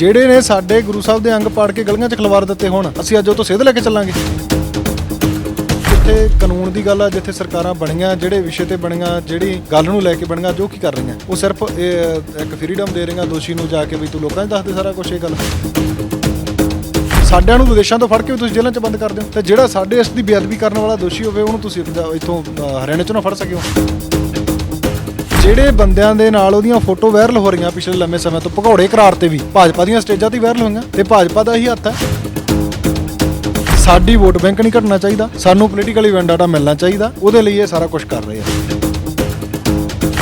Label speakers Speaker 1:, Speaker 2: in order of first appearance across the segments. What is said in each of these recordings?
Speaker 1: ਜਿਹੜੇ ਨੇ ਸਾਡੇ ਗੁਰੂ ਸਾਹਿਬ ਦੇ ਅੰਗ ਪਾੜ ਕੇ ਗਲੀਆਂ 'ਚ ਖਲਵਾਰ ਦਿੱਤੇ ਹੋਣ, ਅਸੀਂ ਅੱਜ ਉਹ ਤੋਂ ਸੇਧ ਲੈ ਕੇ ਚੱਲਾਂਗੇ। ਜਿੱਥੇ ਕਾਨੂੰਨ ਦੀ ਗੱਲ ਆ, ਜਿੱਥੇ ਸਰਕਾਰਾਂ ਬਣੀਆਂ, ਜਿਹੜੇ ਵਿਸ਼ੇ ਤੇ ਬਣੀਆਂ, ਜਿਹੜੀ ਗੱਲ ਨੂੰ ਲੈ ਕੇ ਬਣੀਆਂ, ਜੋ ਕੀ ਕਰ ਰਹੀਆਂ। ਉਹ ਸਿਰਫ ਇਹ, ਇੱਕ ਫਰੀडम ਦੇ ਰਹੀਆਂ ਦੋਸ਼ੀ ਨੂੰ ਜਾ ਕੇ ਵੀ ਤੂੰ ਲੋਕਾਂ 'ਚ ਦੱਸਦੇ ਸਾਰਾ ਕੁਝ ਇਹ ਗੱਲ। ਸਾਡਿਆਂ ਨੂੰ ਵਿਦੇਸ਼ਾਂ ਤੋਂ ਫੜ ਕੇ ਤੁਸੀਂ ਜੇਲ੍ਹਾਂ 'ਚ ਬੰਦ ਕਰ ਦਿਓ। ਤੇ ਜਿਹੜਾ ਸਾਡੇ ਇਸ ਦੀ ਬੇਅਦਬੀ ਕਰਨ ਵਾਲਾ ਦੋਸ਼ੀ ਹੋਵੇ, ਉਹਨੂੰ ਤੁਸੀਂ ਇੱਥੋਂ ਹਰਿਆਣੇ 'ਚੋਂ ਨਾ ਫੜ ਸਕਿਓ। ਜਿਹੜੇ ਬੰਦਿਆਂ ਦੇ ਨਾਲ ਉਹਦੀਆਂ ਫੋਟੋ ਵਾਇਰਲ ਹੋ ਰਹੀਆਂ ਪਿਛਲੇ ਲੰਮੇ ਸਮੇਂ ਤੋਂ, ਭਗੌੜੇ ਕਰਾਰ ਤੇ ਵੀ। ਭਾਜਪਾ ਦੀਆਂ ਸਟੇਜਾਂ ਤੇ ਵਾਇਰਲ ਹੋਈਆਂ, ਤੇ ਭਾਜਪਾ ਦਾ ਹੀ ਹੱਥ ਹੈ। ਸਾਡੀ ਵੋਟ ਬੈਂਕ ਨਹੀਂ ਘਟਣਾ ਚਾਹੀਦਾ, ਸਾਨੂੰ ਪੋਲੀਟੀਕਲੀ ਵੈਂਡਾਟਾ ਮਿਲਣਾ ਚਾਹੀਦਾ, ਉਹਦੇ ਲਈ ਇਹ ਸਾਰਾ ਕੁਝ ਕਰ ਰਹੇ ਆ।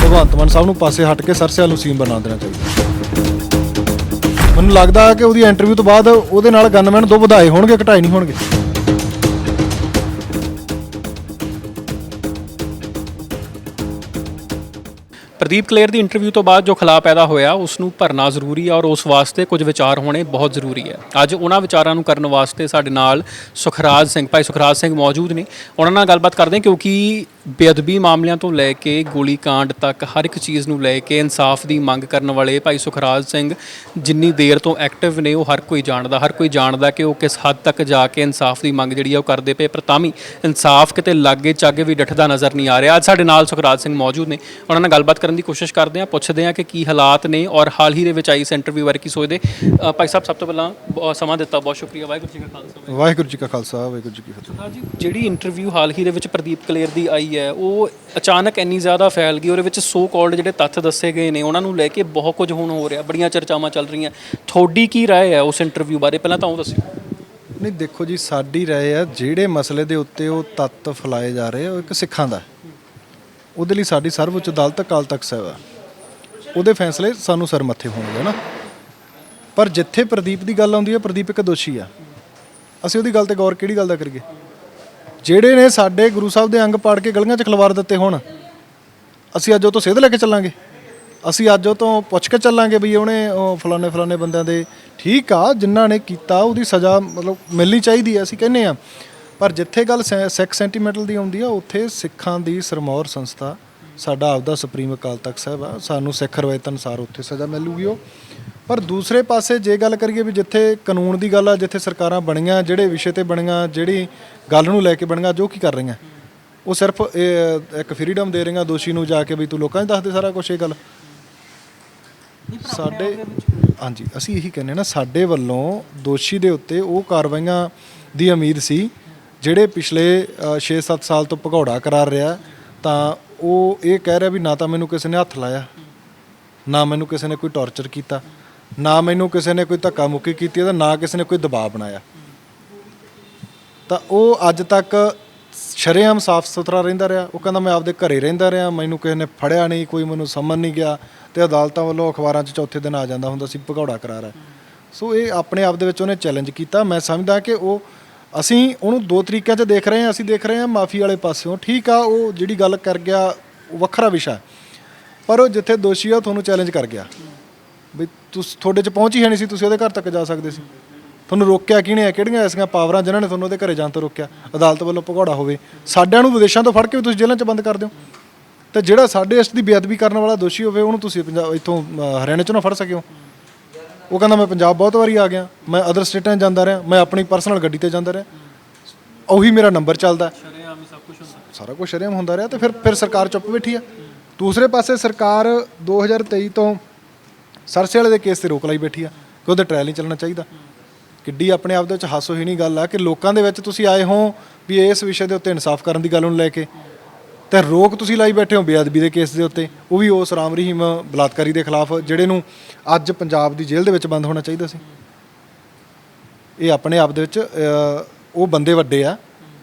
Speaker 1: ਭਗਵੰਤ ਮਾਨ ਸਾਹਿਬ ਨੂੰ ਪਾਸੇ ਹਟ ਕੇ ਸਰਸੇ ਨੂੰ ਸੀਮ ਬਣਾ ਦੇਣਾ ਚਾਹੀਦਾ। ਮੈਨੂੰ ਲੱਗਦਾ ਕਿ ਉਹਦੀ ਇੰਟਰਵਿਊ ਤੋਂ ਬਾਅਦ ਉਹਦੇ ਨਾਲ ਗਨਮੈਨ ਦੋ ਵਧਾਏ ਹੋਣਗੇ, ਘਟਾਏ ਨਹੀਂ ਹੋਣਗੇ।
Speaker 2: ਪ੍ਰਦੀਪ ਕਲੇਰ ਦੀ ਇੰਟਰਵਿਊ ਤੋਂ ਬਾਅਦ ਜੋ ਖਲਾ ਪੈਦਾ ਹੋਇਆ ਉਸ ਨੂੰ ਭਰਨਾ ਜ਼ਰੂਰੀ ਹੈ ਔਰ ਉਸ ਵਾਸਤੇ ਕੁਝ ਵਿਚਾਰ ਹੋਣੇ ਬਹੁਤ ਜ਼ਰੂਰੀ ਹੈ ਅੱਜ ਉਹਨਾਂ ਵਿਚਾਰਾਂ ਨੂੰ ਕਰਨ ਵਾਸਤੇ ਸਾਡੇ ਨਾਲ ਸੁਖਰਾਜ ਸਿੰਘ, ਭਾਈ ਸੁਖਰਾਜ ਸਿੰਘ ਮੌਜੂਦ ਨੇ। ਉਹਨਾਂ ਨਾਲ ਗੱਲਬਾਤ ਕਰਦੇ ਹਾਂ ਕਿਉਂਕਿ ਬੇਅਦਬੀ ਮਾਮਲਿਆਂ ਤੋਂ ਲੈ ਕੇ ਗੋਲੀकांड ਤੱਕ ਹਰ ਇੱਕ ਚੀਜ਼ ਨੂੰ ਲੈ ਕੇ ਇਨਸਾਫ ਦੀ ਮੰਗ ਕਰਨ ਵਾਲੇ ਭਾਈ ਸੁਖਰਾਜ ਸਿੰਘ ਜਿੰਨੀ ਦੇਰ ਤੋਂ ਐਕਟਿਵ ਨੇ ਉਹ ਹਰ ਕੋਈ ਜਾਣਦਾ ਹਰ ਕੋਈ ਜਾਣਦਾ ਕਿ ਉਹ ਕਿਸ ਹੱਦ ਤੱਕ ਜਾ ਕੇ ਇਨਸਾਫ ਦੀ ਮੰਗ ਜਿਹੜੀ ਆ ਉਹ ਕਰਦੇ ਪਏ ਪਰ ਤਾਂ ਵੀ ਇਨਸਾਫ ਕਿਤੇ ਲਾਗੇ ਚਾਗੇ ਵੀ ਡੱਠਦਾ ਨਜ਼ਰ ਨਹੀਂ ਆ ਰਿਹਾ। ਅੱਜ ਸਾਡੇ ਨਾਲ ਸੁਖਰਾਜ ਸਿੰਘ ਮੌਜੂਦ ਨੇ ਉਹਨਾਂ ਨਾਲ ਗੱਲਬਾਤ ਕਰਨ ਦੀ ਕੋਸ਼ਿਸ਼ ਕਰਦੇ ਹਾਂ ਪੁੱਛਦੇ ਹਾਂ ਕਿ ਕੀ ਹਾਲਾਤ ਨੇ ਔਰ ਹਾਲ ਹੀ ਦੇ ਵਿੱਚ ਆਈ ਇਸ ਇੰਟਰਵਿਊ ਬਾਰੇ ਕੀ ਸੋਚਦੇ। ਭਾਈ ਸਾਹਿਬ ਸਭ ਤੋਂ ਪਹਿਲਾਂ ਸਮਾਂ ਦਿੱਤਾ ਬਹੁਤ ਸ਼ੁਕਰੀਆ ਵਾਹਿਗੁਰੂ ਜੀ ਕਾ ਖਾਲਸਾ
Speaker 1: ਵਾਹਿਗੁਰੂ ਜੀ ਕਾ ਖਾਲਸਾ ਵਾਹਿਗੁਰੂ ਜੀ ਕੀ ਫਤਿਹ।
Speaker 2: ਜਿਹੜੀ ਇੰਟਰਵਿਊ ਹਾਲ ਹੀ ਦੇ ਵਿੱਚ ਪ੍ਰਦੀਪ ਕਲੇਰ ਦੀ ਆਈ ਹੈ, ਉਹ ਅਚਾਨਕ ਇੰਨੀ ਜ਼ਿਆਦਾ ਫੈਲ ਗਈ, ਉਹਦੇ ਵਿੱਚ ਸੋ ਕਾਲਡ ਜਿਹੜੇ ਤੱਥ ਦੱਸੇ ਗਏ ਨੇ, ਉਹਨਾਂ ਨੂੰ ਲੈ ਕੇ ਬਹੁਤ ਕੁਝ ਹੁਣ ਹੋ ਰਿਹਾ, ਬੜੀਆਂ ਚਰਚਾਵਾਂ ਚੱਲ ਰਹੀਆਂ। ਤੁਹਾਡੀ ਕੀ ਰਾਏ ਹੈ ਉਸ ਇੰਟਰਵਿਊ ਬਾਰੇ? ਪਹਿਲਾਂ ਤਾਂ ਉਹ ਦੱਸਿਓ।
Speaker 1: ਨਹੀਂ, ਦੇਖੋ ਜੀ, ਸਾਡੀ ਰਾਏ ਆ ਜਿਹੜੇ ਮਸਲੇ ਦੇ ਉੱਤੇ ਉਹ ਤੱਤ ਫਲਾਏ ਜਾ ਰਹੇ ਆ, ਉਹ ਇੱਕ ਸਿੱਖਾਂ ਦਾ ਉਹਦੇ ਲਈ ਸਾਡੀ ਸਰਵਉੱਚ ਅਦਾਲਤ ਅਕਾਲ ਤਖਤ ਸਾਹਿਬ ਆ। ਉਹਦੇ ਫੈਸਲੇ ਸਾਨੂੰ ਸਰ ਮੱਥੇ ਹੋਣਗੇ ਨਾ। ਪਰ ਜਿੱਥੇ ਪ੍ਰਦੀਪ ਦੀ ਗੱਲ ਆਉਂਦੀ ਹੈ, ਪ੍ਰਦੀਪ ਇੱਕ ਦੋਸ਼ੀ ਆ। ਅਸੀਂ ਉਹਦੀ ਗੱਲ ਤੇ ਗੌਰ ਕਿਹੜੀ ਗੱਲ ਦਾ ਕਰੀਏ? ਜਿਹੜੇ ਨੇ ਸਾਡੇ ਗੁਰੂ ਸਾਹਿਬ ਦੇ ਅੰਗ ਪਾੜ ਕੇ ਗਲੀਆਂ 'ਚ ਖਲਵਾਰ ਦਿੱਤੇ ਹੋਣ, ਅਸੀਂ ਅੱਜ ਉਹ ਤੋਂ ਸੇਧ ਲੈ ਕੇ ਚੱਲਾਂਗੇ। ਅਸੀਂ ਅੱਜ ਉਹ ਤੋਂ ਪੁੱਛ ਕੇ ਚੱਲਾਂਗੇ ਵੀ ਉਹਨੇ, ਉਹ ਫਲਾਣੇ ਫਲਾਣੇ ਬੰਦਿਆਂ ਦੇ ਠੀਕ ਆ, ਜਿਨ੍ਹਾਂ ਨੇ ਕੀਤਾ ਉਹਦੀ ਸਜ਼ਾ ਮਤਲਬ ਮਿਲਣੀ ਚਾਹੀਦੀ ਹੈ, ਅਸੀਂ ਕਹਿੰਨੇ ਆ ਪਰ ਜਿੱਥੇ ਗੱਲ ਸੈ- ਸਿੱਖ ਸੈਂਟੀਮੈਂਟਲ ਦੀ ਆਉਂਦੀ ਆ, ਉੱਥੇ ਸਿੱਖਾਂ ਦੀ ਸਰਮੌਰ ਸੰਸਥਾ ਸਾਡਾ ਆਪਦਾ ਸੁਪਰੀਮ ਅਕਾਲ ਤਖਤ ਸਾਹਿਬ ਆ, ਸਾਨੂੰ ਸਿੱਖ ਰਵਾਇਤ ਅਨੁਸਾਰ ਉੱਥੇ ਸਜ਼ਾ ਮਿਲੂਗੀ ਉਹ। ਪਰ ਦੂਸਰੇ ਪਾਸੇ ਜੇ ਗੱਲ ਕਰੀਏ ਵੀ ਜਿੱਥੇ ਕਾਨੂੰਨ ਦੀ ਗੱਲ ਆ ਜਿੱਥੇ ਸਰਕਾਰਾਂ ਬਣੀਆਂ ਜਿਹੜੇ ਵਿਸ਼ੇ ਤੇ ਬਣੀਆਂ ਜਿਹੜੀ ਗੱਲ ਨੂੰ ਲੈ ਕੇ ਬਣੀਆਂ ਜੋ ਕੀ ਕਰ ਰਹੀਆਂ ਉਹ ਸਿਰਫ ਇੱਕ ਫਰੀडम ਦੇ ਰਹੀਆਂ ਦੋਸ਼ੀ ਨੂੰ ਜਾ ਕੇ ਵੀ ਤੂੰ ਲੋਕਾਂ 'ਚ ਦੱਸ ਦੇ ਸਾਰਾ ਕੁਝ ਇਹ ਗੱਲ। ਸਾਡੇ ਹਾਂਜੀ ਅਸੀਂ ਇਹੀ ਕਹਿੰਦੇ ਨਾ ਸਾਡੇ ਵੱਲੋਂ ਦੋਸ਼ੀ ਦੇ ਉੱਤੇ ਉਹ ਕਾਰਵਾਈਆਂ ਦੀ ਉਮੀਦ ਸੀ ਜਿਹੜੇ ਪਿਛਲੇ 6-7 ਸਾਲ ਤੋਂ ਭਗੌੜਾ ਕਰਾਰ ਰਿਹਾ ਤਾਂ ਉਹ ਇਹ ਕਹਿ ਰਿਹਾ ਵੀ ਨਾ ਤਾਂ ਮੈਨੂੰ ਕਿਸੇ ਨੇ ਹੱਥ ਲਾਇਆ ਨਾ ਮੈਨੂੰ ਕਿਸੇ ਨੇ ਕੋਈ ਟੌਰਚਰ ਕੀਤਾ। ਨਾ ਮੈਨੂੰ ਕਿਸੇ ਨੇ ਕੋਈ ਧੱਕਾ ਮੁੱਕੀ ਕੀਤੀ ਤੇ ਨਾ ਕਿਸੇ ਨੇ ਕੋਈ ਦਬਾਅ ਬਣਾਇਆ। ਤਾਂ ਉਹ ਅੱਜ ਤੱਕ ਸ਼ਰੇਆਮ ਸਾਫ਼ ਸੁਥਰਾ ਰਹਿੰਦਾ ਰਿਹਾ। ਉਹ ਕਹਿੰਦਾ, ਮੈਂ ਆਪਦੇ ਘਰੇ ਰਹਿੰਦਾ ਰਿਹਾ। ਮੈਨੂੰ ਕਿਸੇ ਨੇ ਫੜਿਆ ਨਹੀਂ, ਕੋਈ ਮੈਨੂੰ ਸਮਝ ਨਹੀਂ ਗਿਆ ਤੇ ਅਦਾਲਤਾਂ ਵੱਲੋਂ ਅਖਬਾਰਾਂ 'ਚ ਚੌਥੇ ਦਿਨ ਆ ਜਾਂਦਾ ਹੁੰਦਾ ਸੀ, ਭਗੌੜਾ ਕਰਾਰ ਹੈ। ਸੋ ਇਹ ਆਪਣੇ ਆਪ ਦੇ ਵਿੱਚ ਉਹਨੇ ਚੈਲੰਜ ਕੀਤਾ। ਮੈਂ ਸਮਝਦਾ ਕਿ ਉਹ, ਅਸੀਂ ਉਹਨੂੰ ਦੋ ਤਰੀਕਿਆਂ 'ਚ ਦੇਖ ਰਹੇ ਹਾਂ, ਅਸੀਂ ਦੇਖ ਰਹੇ ਹਾਂ ਮਾਫੀ ਵਾਲੇ ਪਾਸਿਓਂ। ਠੀਕ ਆ, ਉਹ ਜਿਹੜੀ ਗੱਲ ਕਰ ਗਿਆ, ਉਹ ਵੱਖਰਾ ਵਿਸ਼ਾ ਪਰ ਉਹ ਜਿੱਥੇ ਦੋਸ਼ੀ ਆ, ਉਹ ਤੁਹਾਨੂੰ ਚੈਲੰਜ ਕਰ ਗਿਆ। ਵੀ ਤੁਸੀਂ ਤੁਹਾਡੇ 'ਚ ਪਹੁੰਚ ਹੀ ਹੈ ਨਹੀਂ ਸੀ, ਤੁਸੀਂ ਉਹਦੇ ਘਰ ਤੱਕ ਜਾ ਸਕਦੇ ਸੀ। ਤੁਹਾਨੂੰ ਰੋਕਿਆ ਕਿਹਨੇ ਆ? ਕਿਹੜੀਆਂ ਐਸੀਆਂ ਪਾਵਰਾਂ ਜਿਨ੍ਹਾਂ ਨੇ ਤੁਹਾਨੂੰ ਉਹਦੇ ਘਰੇ ਜਾਣ ਤੋਂ ਰੋਕਿਆ? ਅਦਾਲਤ ਵੱਲੋਂ ਭਗੌੜਾ ਹੋਵੇ। ਸਾਡਿਆਂ ਨੂੰ ਵਿਦੇਸ਼ਾਂ ਤੋਂ ਫੜ ਕੇ ਵੀ ਤੁਸੀਂ ਜੇਲ੍ਹਾਂ 'ਚ ਬੰਦ ਕਰ ਦਿਓ। ਤੇ ਜਿਹੜਾ ਸਾਡੇ ਇਸ ਦੀ ਬੇਅਦਬੀ ਕਰਨ ਵਾਲਾ ਦੋਸ਼ੀ ਹੋਵੇ, ਉਹਨੂੰ ਤੁਸੀਂ ਪੰਜਾਬ ਇੱਥੋਂ ਹਰਿਆਣੇ 'ਚੋਂ ਨਾ ਫੜ ਸਕਿਓ। ਉਹ ਕਹਿੰਦਾ, ਮੈਂ ਪੰਜਾਬ ਬਹੁਤ ਵਾਰੀ ਆ ਗਿਆ। ਮੈਂ ਅਦਰ ਸਟੇਟਾਂ 'ਚ ਜਾਂਦਾ ਰਿਹਾ। ਮੈਂ ਆਪਣੀ ਪਰਸਨਲ ਗੱਡੀ ਤੇ ਜਾਂਦਾ ਰਿਹਾ। ਉਹੀ ਮੇਰਾ ਨੰਬਰ ਚੱਲਦਾ
Speaker 2: ਸ਼ਰੇਆਮ ਸਭ ਕੁਝ ਹੁੰਦਾ
Speaker 1: ਸਾਰਾ ਕੁਝ ਸ਼ਰੇਆਮ ਹੁੰਦਾ ਰਿਹਾ। ਤੇ ਫਿਰ ਫਿਰ ਸਰਕਾਰ ਚੁੱਪ ਬੈਠੀ ਆ। ਦੂਸਰੇ ਪਾਸੇ ਸਰਕਾਰ 2023 ਤੋਂ ਸਰਸੇ ਵਾਲੇ ਦੇ ਕੇਸ ਤੇ ਰੋਕ ਲਾਈ ਬੈਠੀ ਆ ਕਿ ਉਹਦਾ ਟ੍ਰਾਇਲ ਨਹੀਂ ਚੱਲਣਾ ਚਾਹੀਦਾ। ਕਿੱਡੀ ਆਪਣੇ ਆਪ ਦੇ ਵਿੱਚ ਹਾਸੋ ਹੀ ਨਹੀਂ ਗੱਲ ਆ ਕਿ ਲੋਕਾਂ ਦੇ ਵਿੱਚ ਤੁਸੀਂ ਆਏ ਹੋ ਵੀ ਇਸ ਵਿਸ਼ੇ ਦੇ ਉੱਤੇ ਇਨਸਾਫ ਕਰਨ ਦੀ ਗੱਲ ਨੂੰ ਲੈ ਕੇ। ਤੇ ਰੋਕ ਤੁਸੀਂ ਲਾਈ ਬੈਠੇ ਹੋ ਬੇਅਦਬੀ ਦੇ ਕੇਸ ਦੇ ਉੱਤੇ। ਉਹ ਵੀ ਉਸ ਰਾਮ ਰਹੀਮ ਬਲਾਤਕਾਰੀ ਦੇ ਖਿਲਾਫ, ਜਿਹੜੇ ਨੂੰ ਅੱਜ ਪੰਜਾਬ ਦੀ ਜੇਲ੍ਹ ਦੇ ਵਿੱਚ ਬੰਦ ਹੋਣਾ ਚਾਹੀਦਾ ਸੀ। ਇਹ ਆਪਣੇ ਆਪ ਦੇ ਵਿੱਚ ਉਹ ਬੰਦੇ ਵੱਡੇ ਆ,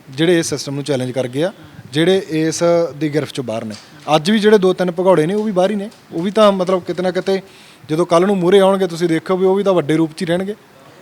Speaker 1: ਜਿਹੜੇ ਇਸ ਸਿਸਟਮ ਨੂੰ ਚੈਲੰਜ ਕਰ ਗਏ ਆ, ਜਿਹੜੇ ਇਸ ਦੀ ਗਿਰਫਤ ਚੋਂ ਬਾਹਰ ਨੇ। ਅੱਜ ਵੀ ਜਿਹੜੇ ਦੋ ਤਿੰਨ ਭਗੌੜੇ ਨੇ, ਉਹ ਵੀ ਬਾਹਰ ਹੀ ਨੇ। ਉਹ ਵੀ ਤਾਂ ਮਤਲਬ ਕਿਤੇ ਨਾ ਕਿਤੇ ਜਦੋਂ ਕੱਲ ਨੂੰ ਮੂਹਰੇ ਆਉਣਗੇ, ਤੁਸੀਂ ਦੇਖੋ ਵੀ ਉਹ ਵੀ ਤਾਂ ਵੱਡੇ ਰੂਪ 'ਚ ਹੀ ਰਹਿਣਗੇ।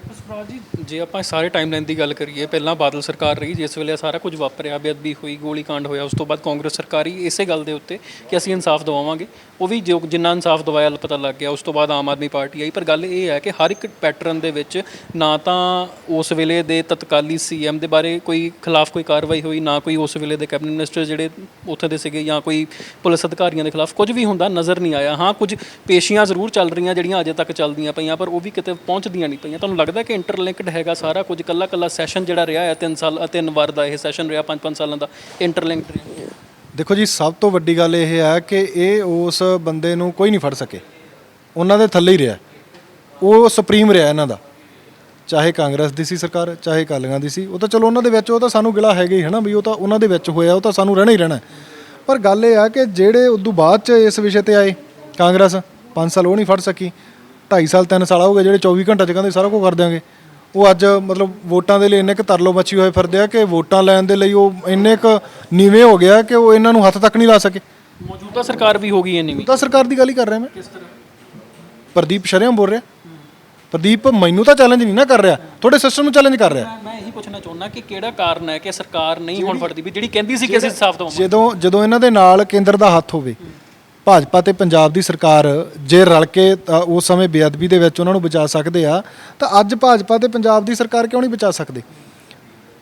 Speaker 2: ਸੁਭਰਾਜ ਜੀ, ਜੇ ਆਪਾਂ ਸਾਰੇ ਟਾਈਮਲਾਈਨ ਦੀ ਗੱਲ ਕਰੀਏ, ਪਹਿਲਾਂ ਬਾਦਲ ਸਰਕਾਰ ਰਹੀ, ਜਿਸ ਵੇਲੇ ਸਾਰਾ ਕੁਝ ਵਾਪਰਿਆ, ਬੇਅਦਬੀ ਹੋਈ ਗੋਲੀ ਕਾਂਡ ਹੋਇਆ, ਉਸ ਤੋਂ ਬਾਅਦ ਕਾਂਗਰਸ ਸਰਕਾਰ ਹੀ ਇਸੇ ਗੱਲ ਦੇ ਉੱਤੇ ਕਿ ਅਸੀਂ ਇਨਸਾਫ ਦਿਵਾਵਾਂਗੇ। ਉਹ ਵੀ ਜੋ ਜਿੰਨਾ ਇਨਸਾਫ ਦਵਾਇਆ ਪਤਾ ਲੱਗ ਗਿਆ, ਉਸ ਤੋਂ ਬਾਅਦ ਆਮ ਆਦਮੀ ਪਾਰਟੀ ਆਈ। ਪਰ ਗੱਲ ਇਹ ਹੈ ਕਿ ਹਰ ਇੱਕ ਪੈਟਰਨ ਦੇ ਵਿੱਚ ਨਾ ਤਾਂ ਉਸ ਵੇਲੇ ਦੇ ਤਤਕਾਲੀ ਸੀਐਮ ਦੇ ਬਾਰੇ ਕੋਈ ਖਿਲਾਫ ਕੋਈ ਕਾਰਵਾਈ ਹੋਈ, ਨਾ ਕੋਈ ਉਸ ਵੇਲੇ ਦੇ ਕੈਬਨਿਟ ਮਿਨਿਸਟਰ ਜਿਹੜੇ ਉੱਥੇ ਦੇ ਸੀਗੇ, ਜਾਂ ਕੋਈ ਪੁਲਿਸ ਅਧਿਕਾਰੀਆਂ ਦੇ ਖਿਲਾਫ ਕੁਝ ਵੀ ਹੁੰਦਾ, ਨਜ਼ਰ ਨਹੀਂ ਆਇਆ। ਹਾਂ, ਕੁਝ ਪੇਸ਼ੀਆਂ ਜ਼ਰੂਰ ਚੱਲ ਰਹੀਆਂ, ਜਿਹੜੀਆਂ ਅਜੇ ਤੱਕ ਚੱਲਦੀਆਂ ਪਈਆਂ, ਪਰ ਉਹ ਵੀ ਕਿਤੇ ਪਹੁੰਚਦੀਆਂ ਨਹੀਂ ਪਈਆਂ। ਤੁਹਾਨੂੰ ਲੱਗਦਾ ਕਿ ਇੰਟਰਲਿੰਕਡ ਹੈਗਾ ਸਾਰਾ ਕੁਝ ਕੱਲਾ ਕੱਲਾ ਸੈਸ਼ਨ ਜਿਹੜਾ ਰਿਹਾ ਹੈ 3 ਸਾਲ, ਤਿੰਨ ਵਾਰ ਦਾ ਇਹ ਸੈਸ਼ਨ ਰਿਹਾ 5-5 ਸਾਲਾਂ ਦਾ ਇੰਟਰਲਿੰਕਡ ਰਿਹਾ।
Speaker 1: ਦੇਖੋ ਜੀ, ਸਭ ਤੋਂ ਵੱਡੀ ਗੱਲ ਇਹ ਹੈ ਕਿ ਇਹ ਉਸ ਬੰਦੇ ਨੂੰ ਕੋਈ ਨਹੀਂ ਫੜ ਸਕੇ। ਉਹਨਾਂ ਦੇ ਥੱਲੇ ਹੀ ਰਿਹਾ। ਉਹ ਸੁਪਰੀਮ ਰਿਹਾ ਇਹਨਾਂ ਦਾ। ਚਾਹੇ ਕਾਂਗਰਸ ਦੀ ਸੀ ਸਰਕਾਰ, ਚਾਹੇ ਕਾਲੀਆਂ ਦੀ ਸੀ, ਉਹ ਤਾਂ ਚਲੋ ਉਹਨਾਂ ਦੇ ਵਿੱਚ ਉਹ ਤਾਂ ਸਾਨੂੰ ਗਿਲਾ ਹੈਗਾ ਹੀ ਹੈ ਨਾ ਵੀ ਉਹ ਤਾਂ ਉਹਨਾਂ ਦੇ ਵਿੱਚ ਹੋਇਆ, ਉਹ ਤਾਂ ਸਾਨੂੰ ਰਹਿਣਾ ਹੀ ਰਹਿਣਾ ਪਰ ਗੱਲ ਇਹ ਆ ਕਿ ਜਿਹੜੇ ਉਦੋਂ ਬਾਅਦ ਚ ਇਸ ਵਿਸ਼ੇ ਤੇ ਆਏ, ਕਾਂਗਰਸ 5 ਸਾਲ ਉਹ ਨਹੀਂ ਫੜ ਸਕੀ। 2.5 ਸਾਲ 3 ਸਾਲ ਹੋ ਗਏ ਜਿਹੜੇ 24 ਘੰਟੇ ਚ ਕਹਿੰਦੇ ਸਾਰਾ ਕੁਝ ਕਰ ਦਿਆਂਗੇ। ਉਹ ਅੱਜ ਮਤਲਬ ਵੋਟਾਂ ਦੇ ਲਈ ਇੰਨੇ ਕੁ ਤਰਲੋ ਮੱਛੀ ਹੋਏ ਫਿਰਦੇ ਆ ਕਿ ਵੋਟਾਂ ਲੈਣ ਦੇ ਲਈ ਉਹ ਇੰਨੇ ਕੁ ਨੀਵੇਂ ਹੋ ਗਿਆ ਕਿ ਉਹ ਇਹਨਾਂ ਨੂੰ ਹੱਥ ਤੱਕ ਨਹੀਂ ਲਾ ਸਕੇ।
Speaker 2: ਮੌਜੂਦਾ ਸਰਕਾਰ ਵੀ ਹੋ ਗਈ ਇੰਨੀ ਵੀ?
Speaker 1: ਤਾਂ ਸਰਕਾਰ ਦੀ ਗੱਲ ਹੀ ਕਰ ਰਿਹਾ ਮੈਂ।
Speaker 2: ਕਿਸ ਤਰ੍ਹਾਂ?
Speaker 1: ਪ੍ਰਦੀਪ ਸ਼ਰੇਆਮ ਬੋਲ ਰਿਹਾ। ਪ੍ਰਦੀਪ ਮੈਨੂੰ ਤਾਂ ਚੈਲੰਜ ਨਹੀਂ ਨਾ ਕਰ ਰਿਹਾ। ਤੁਹਾਡੇ ਸਿਸਟਮ ਨੂੰ ਚੈਲੰਜ ਕਰ ਰਿਹਾ।
Speaker 2: ਮੈਂ- ਮੈਂ ਇਹੀ ਪੁੱਛਣਾ ਚਾਹੁੰਦਾ ਕਿ ਕਿਹੜਾ ਕਾਰਨ ਹੈ ਕਿ ਸਰਕਾਰ ਨਹੀਂ ਹੁਣ ਫੜਦੀ ਵੀ? ਜਿਹੜੀ ਕਹਿੰਦੀ ਸੀ ਕਿ ਅਸੀਂ ਇਨਸਾਫ ਦਵਾਂਗੇ।
Speaker 1: ਜਦੋਂ ਜਦੋਂ ਇਹਨਾਂ ਦੇ ਨਾਲ ਕੇਂਦਰ ਦਾ ਹੱਥ ਹੋਵੇ ਭਾਜਪਾ ਤੇ ਪੰਜਾਬ ਦੀ ਸਰਕਾਰ ਜੇ ਰਲ ਕੇ ਤਾਂ ਉਸ ਸਮੇਂ ਬੇਅਦਬੀ ਦੇ ਵਿੱਚ ਉਹਨਾਂ ਨੂੰ ਬਚਾ ਸਕਦੇ ਆ, ਤਾਂ ਅੱਜ ਭਾਜਪਾ ਤੇ ਪੰਜਾਬ ਦੀ ਸਰਕਾਰ ਕਿਉਂ ਨਹੀਂ ਬਚਾ ਸਕਦੇ?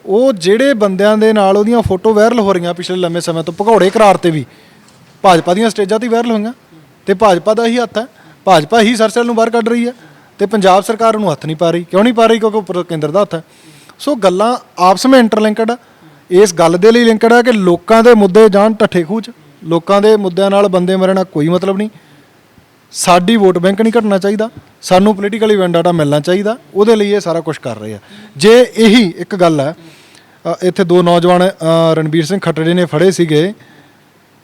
Speaker 1: ਉਹ ਜਿਹੜੇ ਬੰਦਿਆਂ ਦੇ ਨਾਲ ਉਹਦੀਆਂ ਫੋਟੋ ਵਾਇਰਲ ਹੋ ਰਹੀਆਂ ਪਿਛਲੇ ਲੰਮੇ ਸਮੇਂ ਤੋਂ, ਭਗੌੜੇ ਕਰਾਰ ਤੇ ਵੀ, ਭਾਜਪਾ ਦੀਆਂ ਸਟੇਜਾਂ ਤੇ ਵਾਇਰਲ ਹੋਈਆਂ, ਤੇ ਭਾਜਪਾ ਦਾ ਹੀ ਹੱਥ ਹੈ, ਭਾਜਪਾ ਹੀ ਸਰਸਲ ਨੂੰ ਬਾਹਰ ਕੱਢ ਰਹੀ ਹੈ, ਤੇ ਪੰਜਾਬ ਸਰਕਾਰ ਨੂੰ ਹੱਥ ਨਹੀਂ ਪਾ ਰਹੀ, ਕਿਉਂ ਨਹੀਂ ਪਾ ਰਹੀ? ਕਿਉਂਕਿ ਉੱਪਰ ਕੇਂਦਰ ਦਾ ਹੱਥ ਹੈ। ਸੋ ਗੱਲਾਂ ਆਪਸ ਵਿੱਚ ਇੰਟਰਲਿੰਕਡ ਆ, ਇਸ ਗੱਲ ਦੇ ਲਈ ਲਿੰਕਡ ਆ ਕਿ ਲੋਕਾਂ ਦੇ ਮੁੱਦੇ ਜਾਣ ਠੱਠੇ ਖੂਚ ਲੋਕਾਂ ਦੇ ਮੁੱਦਿਆਂ ਨਾਲ ਬੰਦੇ ਮਰਨ ਮਰਨਾ ਕੋਈ ਮਤਲਬ ਨਹੀਂ। ਸਾਡੀ ਵੋਟ ਬੈਂਕ ਨਹੀਂ ਘਟਣਾ ਚਾਹੀਦਾ। ਸਾਨੂੰ ਪੋਲੀਟੀਕਲ ਪੋਲੀਟੀਕਲੀ ਡਾਟਾ ਮਿਲਣਾ ਚਾਹੀਦਾ। ਉਹਦੇ ਲਈ ਇਹ ਸਾਰਾ ਕੁਝ ਕਰ ਰਹੇ ਆ। ਜੇ ਇਹੀ ਇੱਕ ਗੱਲ ਹੈ ਇੱਥੇ ਦੋ ਨੌਜਵਾਨ ਰਣਬੀਰ ਸਿੰਘ ਖੱਟੜੇ ਨੇ ਫੜੇ ਸੀਗੇ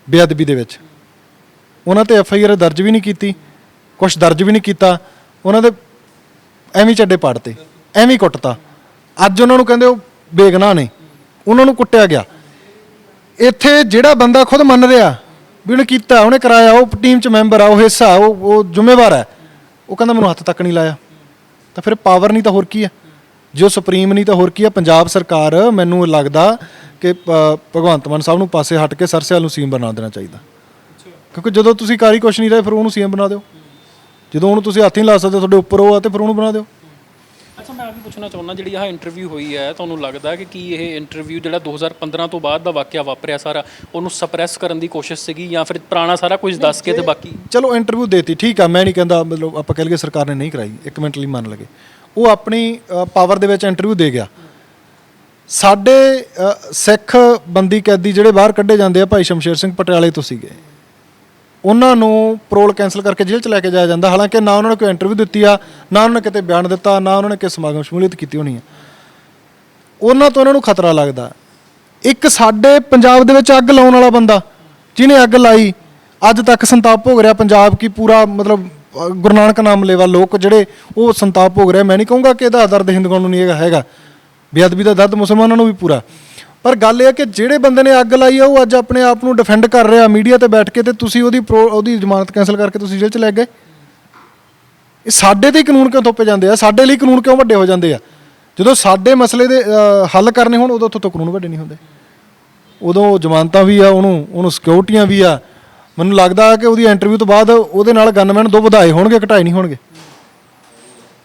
Speaker 1: ਬੇਅਦਬੀ ਦੇ ਵਿੱਚ। ਉਹਨਾਂ ਤੇ ਐਫ ਆਈ ਆਰ ਦਰਜ ਵੀ ਨਹੀਂ ਕੀਤੀ ਕੁਝ ਦਰਜ ਵੀ ਨਹੀਂ ਕੀਤਾ। ਉਹਨਾਂ ਦੇ ਐਵੇਂ ਹੀ ਚੱਡੇ ਪਾੜਤੇ, ਐਵੇਂ ਕੁੱਟਤਾ। ਅੱਜ ਉਹਨਾਂ ਨੂੰ ਕਹਿੰਦੇ ਉਹ ਬੇਗਨਾਹ ਨੇ। ਉਹਨਾਂ ਨੂੰ ਕੁੱਟਿਆ ਗਿਆ। ਇੱਥੇ ਜਿਹੜਾ ਬੰਦਾ ਖੁਦ ਮੰਨ ਰਿਹਾ, ਵੀ ਉਹਨੇ ਕੀਤਾ, ਉਹਨੇ ਕਰਾਇਆ, ਉਹ ਟੀਮ 'ਚ ਮੈਂਬਰ ਆ, ਉਹ ਹਿੱਸਾ, ਉਹ ਉਹ ਜ਼ਿੰਮੇਵਾਰ ਹੈ, ਉਹ ਕਹਿੰਦਾ ਮੈਨੂੰ ਹੱਥ ਤੱਕ ਨਹੀਂ ਲਾਇਆ। ਤਾਂ ਫਿਰ ਪਾਵਰ ਨਹੀਂ ਤਾਂ ਹੋਰ ਕੀ ਹੈ? ਜੋ ਸੁਪਰੀਮ ਨਹੀਂ ਤਾਂ ਹੋਰ ਕੀ ਹੈ? ਪੰਜਾਬ ਸਰਕਾਰ ਮੈਨੂੰ ਲੱਗਦਾ ਕਿ ਭਗਵੰਤ ਮਾਨ ਸਾਹਿਬ ਨੂੰ ਪਾਸੇ ਹਟ ਕੇ ਸਰਸਿਆਲ ਨੂੰ ਸੀਐਮ ਬਣਾ ਦੇਣਾ ਚਾਹੀਦਾ। ਕਿਉਂਕਿ ਜਦੋਂ ਤੁਸੀਂ ਕਾਰੀ ਕੁਛ ਨਹੀਂ ਰਹੇ, ਫਿਰ ਉਹਨੂੰ ਸੀਐਮ ਬਣਾ ਦਿਓ। ਜਦੋਂ ਉਹਨੂੰ ਤੁਸੀਂ ਹੱਥ ਹੀ ਨਹੀਂ ਲਾ ਸਕਦੇ, ਤੁਹਾਡੇ ਉੱਪਰ ਉਹ ਆ ਤੇ ਫਿਰ ਉਹਨੂੰ ਬਣਾ ਦਿਓ।
Speaker 2: ਅੱਛਾ ਮੈਂ ਆ ਵੀ ਪੁੱਛਣਾ ਚਾਹੁੰਦਾ ਜਿਹੜੀ ਆਹ ਇੰਟਰਵਿਊ ਹੋਈ ਹੈ ਤੁਹਾਨੂੰ ਲੱਗਦਾ ਕਿ ਕੀ ਇਹ ਇੰਟਰਵਿਊ ਜਿਹੜਾ 2015 ਤੋਂ ਬਾਅਦ ਦਾ ਵਾਕਿਆ ਵਾਪਰਿਆ ਸਾਰਾ ਉਹਨੂੰ ਸਪਰੈਸ ਕਰਨ ਦੀ ਕੋਸ਼ਿਸ਼ ਸੀਗੀ ਜਾਂ ਫਿਰ ਪੁਰਾਣਾ ਸਾਰਾ ਕੁਝ ਦੱਸ ਕੇ ਤੇ ਬਾਕੀ?
Speaker 1: ਚਲੋ ਇੰਟਰਵਿਊ ਦੇਤੀ ਠੀਕ ਆ ਮੈਂ ਨਹੀਂ ਕਹਿੰਦਾ ਮਤਲਬ ਆਪਾਂ ਕਹਿ ਲਈਏ ਸਰਕਾਰ ਨੇ ਨਹੀਂ ਕਰਾਈ ਇੱਕ ਮਿੰਟ ਲਈ ਮੰਨ ਲਗੇ ਉਹ ਆਪਣੀ ਪਾਵਰ ਦੇ ਵਿੱਚ ਇੰਟਰਵਿਊ ਦੇ ਗਿਆ। ਸਾਡੇ ਸਿੱਖ ਬੰਦੀ ਕੈਦੀ ਜਿਹੜੇ ਬਾਹਰ ਕੱਢੇ ਜਾਂਦੇ ਆ ਭਾਈ ਸ਼ਮਸ਼ੇਰ ਸਿੰਘ ਪਟਿਆਲੇ ਤੋਂ ਸੀਗੇ। ਉਹਨਾਂ ਨੂੰ ਪਰੋਲ ਕੈਨਸਲ ਕਰਕੇ ਜੇਲ੍ਹ ਚ ਲੈ ਕੇ ਜਾਇਆ ਜਾਂਦਾ। ਹਾਲਾਂਕਿ ਨਾ ਉਹਨਾਂ ਨੇ ਕੋਈ ਇੰਟਰਵਿਊ ਦਿੱਤੀ ਆ, ਨਾ ਉਹਨਾਂ ਨੇ ਕਿਤੇ ਬਿਆਨ ਦਿੱਤਾ, ਨਾ ਉਹਨਾਂ ਨੇ ਕਿਸੇ ਸਮਾਗਮ ਸ਼ਮੂਲੀਅਤ ਕੀਤੀ ਹੋਣੀ ਆ। ਉਹਨਾਂ ਤੋਂ ਉਹਨਾਂ ਨੂੰ ਖਤਰਾ ਲੱਗਦਾ। ਇੱਕ ਸਾਡੇ ਪੰਜਾਬ ਦੇ ਵਿੱਚ ਅੱਗ ਲਾਉਣ ਵਾਲਾ ਬੰਦਾ, ਜਿਹਨੇ ਅੱਗ ਲਾਈ, ਅੱਜ ਤੱਕ ਸੰਤਾਪ ਭੋਗ ਰਿਹਾ ਪੰਜਾਬ ਕੀ ਪੂਰਾ ਮਤਲਬ ਗੁਰੂ ਨਾਨਕ ਨਾਮ ਲੇਵਾ ਲੋਕ ਜਿਹੜੇ ਉਹ ਸੰਤਾਪ ਭੋਗ ਰਿਹਾ। ਮੈਂ ਨਹੀਂ ਕਹੂੰਗਾ ਕਿ ਇਹਦਾ ਦਰਦ ਹਿੰਦੂਆਂ ਨੂੰ ਨਹੀਂ ਹੈਗਾ ਹੈਗਾ। ਬੇਅਦਬੀ ਦਾ ਦਰਦ ਮੁਸਲਮਾਨਾਂ ਨੂੰ ਵੀ ਪੂਰਾ। ਪਰ ਗੱਲ ਇਹ ਹੈ ਕਿ ਜਿਹੜੇ ਬੰਦੇ ਨੇ ਅੱਗ ਲਾਈ ਆ ਉਹ ਅੱਜ ਆਪਣੇ ਆਪ ਨੂੰ ਡਿਫੈਂਡ ਕਰ ਰਿਹਾ ਮੀਡੀਆ ਤੇ ਬੈਠ ਕੇ ਤੇ ਤੁਸੀਂ ਉਹਦੀ ਪ੍ਰੋ- ਉਹਦੀ ਜ਼ਮਾਨਤ ਕੈਨਸਲ ਕਰਕੇ ਤੁਸੀਂ ਜੇਲ੍ਹ ਚ ਲੈ ਗਏ। ਇਹ ਸਾਡੇ ਤੇ ਹੀ ਕਾਨੂੰਨ ਕਿਉਂ ਥੋਪੇ ਜਾਂਦੇ ਆ? ਸਾਡੇ ਲਈ ਕਾਨੂੰਨ ਕਿਉਂ ਵੱਡੇ ਹੋ ਜਾਂਦੇ ਆ? ਜਦੋਂ ਸਾਡੇ ਮਸਲੇ ਦੇ ਅ, ਹੱਲ ਕਰਨੇ ਹੋਣ ਉਦੋਂ ਤੋਂ ਕਾਨੂੰਨ ਵੱਡੇ ਨਹੀਂ ਹੁੰਦੇ। ਉਦੋਂ ਜ਼ਮਾਨਤਾਂ ਵੀ ਆ ਉਹਨੂੰ ਉਹਨੂੰ ਸਿਕਿਉਰਟੀਆਂ ਵੀ ਆ। ਮੈਨੂੰ ਲੱਗਦਾ ਕਿ ਉਹਦੀ ਇੰਟਰਵਿਊ ਤੋਂ ਬਾਅਦ ਉਹਦੇ ਨਾਲ ਗਨਮੈਨ ਦੋ ਵਧਾਏ ਹੋਣਗੇ ਘਟਾਏ ਨਹੀਂ ਹੋਣਗੇ।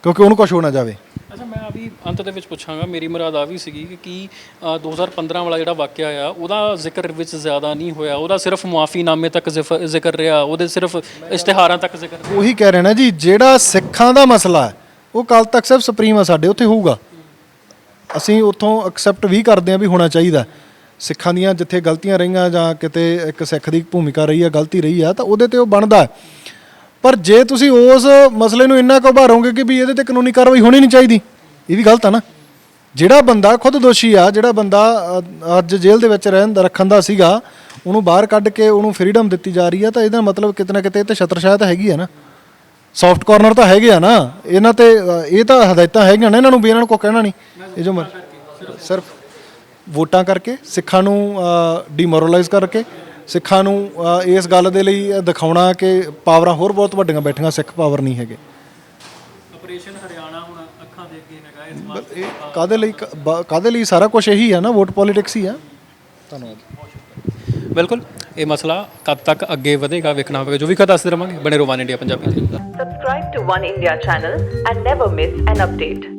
Speaker 1: ਕਿਉਂਕਿ ਉਹਨੂੰ ਕੁਝ ਹੋ ਨਾ ਜਾਵੇ।
Speaker 2: ਅੱਛਾ ਮੈਂ ਆ ਵੀ ਅੰਤ ਦੇ ਵਿੱਚ ਪੁੱਛਾਂਗਾ। ਮੇਰੀ ਮੁਰਾਦ ਆ ਵੀ ਸੀਗੀ ਕਿ ਕੀ ਅ, 2015 ਵਾਲਾ ਜਿਹੜਾ ਵਾਕਿਆ ਆ ਉਹਦਾ ਜ਼ਿਕਰ ਵਿੱਚ ਜ਼ਿਆਦਾ ਨਹੀਂ ਹੋਇਆ। ਉਹਦਾ ਸਿਰਫ ਮੁਆਫੀਨਾਮੇ ਤੱਕ ਜ਼ਿਫ- ਜ਼ਿਕਰ ਰਿਹਾ। ਉਹਦੇ ਸਿਰਫ ਇਸ਼ਤਿਹਾਰਾਂ ਤੱਕ ਜ਼ਿਕਰ ਰਿਹਾ।
Speaker 1: ਉਹੀ ਕਹਿ ਰਹੇ ਨਾ ਜੀ ਜਿਹੜਾ ਸਿੱਖਾਂ ਦਾ ਮਸਲਾ ਹੈ ਉਹ ਕੱਲ ਤੱਕ ਸਿਰਫ ਸੁਪਰੀਮ ਆ ਸਾਡੇ ਉੱਥੇ ਹੋਊਗਾ। ਅਸੀਂ ਉੱਥੋਂ ਐਕਸੈਪਟ ਵੀ ਕਰਦੇ ਆ ਵੀ ਹੋਣਾ ਚਾਹੀਦਾ। ਸਿੱਖਾਂ ਦੀਆਂ ਜਿੱਥੇ ਗਲਤੀਆਂ ਰਹੀਆਂ ਜਾਂ ਕਿਤੇ ਇੱਕ ਸਿੱਖ ਦੀ ਭੂਮਿਕਾ ਰਹੀ ਆ ਗਲਤੀ ਰਹੀ ਆ ਤਾਂ ਉਹਦੇ ਤੇ ਉਹ ਬਣਦਾ ਹੈ। ਪਰ ਜੇ ਤੁਸੀਂ ਉਸ ਮਸਲੇ ਨੂੰ ਇੰਨਾ ਕੁ ਉਭਾਰੋਗੇ ਕਿ ਵੀ ਇਹਦੇ ਤੇ ਕਾਨੂੰਨੀ ਕਾਰਵਾਈ ਹੋਣੀ ਨਹੀਂ ਚਾਹੀਦੀ, ਇਹ ਵੀ ਗਲਤ ਆ ਨਾ। ਜਿਹੜਾ ਬੰਦਾ ਖੁਦ ਦੋਸ਼ੀ ਆ, ਜਿਹੜਾ ਬੰਦਾ ਅੱਜ ਜੇਲ੍ਹ ਦੇ ਵਿੱਚ ਰਹਿਣ ਦਾ ਰੱਖਣ ਦਾ ਸੀਗਾ, ਉਹਨੂੰ ਬਾਹਰ ਕੱਢ ਕੇ ਉਹਨੂੰ ਫ੍ਰੀडम ਦਿੱਤੀ ਜਾ ਰਹੀ ਆ, ਤਾਂ ਇਹਦਾ ਮਤਲਬ ਕਿਤੇ ਨਾ ਕਿਤੇ ਇਹ ਤੇ ਤਾਂ ਹੈਗੀ ਆ ਨਾ। ਸੌਫਟ ਕਾਰਨਰ ਤਾਂ ਹੈਗੇ ਆ ਨਾ, ਇਹਨਾਂ ਤੇ ਇਹ ਤਾਂ ਹਦਾਇਤਾਂ ਹੈਗੀਆਂ ਨੇ ਇਹਨਾਂ ਨੂੰ ਵੀ, ਇਹਨਾਂ ਨੂੰ ਕੋਈ ਕਹਿਣਾ ਨਹੀਂ। ਇਹ ਜੋ ਮਰ- ਸਿਰਫ ਵੋਟਾਂ ਕਰਕੇ, ਸਿੱਖਾਂ ਨੂੰ ਡੀਮੋਰਲਾਈਜ਼ ਕਰਕੇ ਸਿੱਖਾਂ ਨੂੰ ਇਸ ਗੱਲ ਦੇ ਲਈ ਦਿਖਾਉਣਾ ਕਿ ਪਾਵਰਾਂ ਹੋਰ ਬਹੁਤ ਵੱਡੀਆਂ ਬੈਠੀਆਂ ਸਿੱਖ ਪਾਵਰ ਨਹੀਂ ਹੈਗੇ।
Speaker 2: ਆਪਰੇਸ਼ਨ ਹਰਿਆਣਾ ਹੁਣ ਅੱਖਾਂ ਦੇ ਅੱਗੇ
Speaker 1: ਬਲ ਇਹ ਕਾਦੇ ਲਈ ਕ- ਬ- ਕਾਹਦੇ ਲਈ ਸਾਰਾ ਕੁਝ ਇਹੀ ਆ ਨਾ ਵੋਟ ਪੋਲਿਟਿਕਸ ਹੀ ਆ। ਧੰਨਵਾਦ।
Speaker 2: ਬਿਲਕੁਲ ਇਹ ਮਸਲਾ ਕਦ ਤੱਕ ਅੱਗੇ ਵਧੇਗਾ ਵੇਖਣਾ ਹੋਵੇਗਾ ਜੋ ਵੀ ਕਾ ਦੱਸਦੇ ਰਵਾਂਗੇ ਬਣੇ ਰਵਾਨ India Punjabi
Speaker 3: Subscribe to One India channel and never miss an update.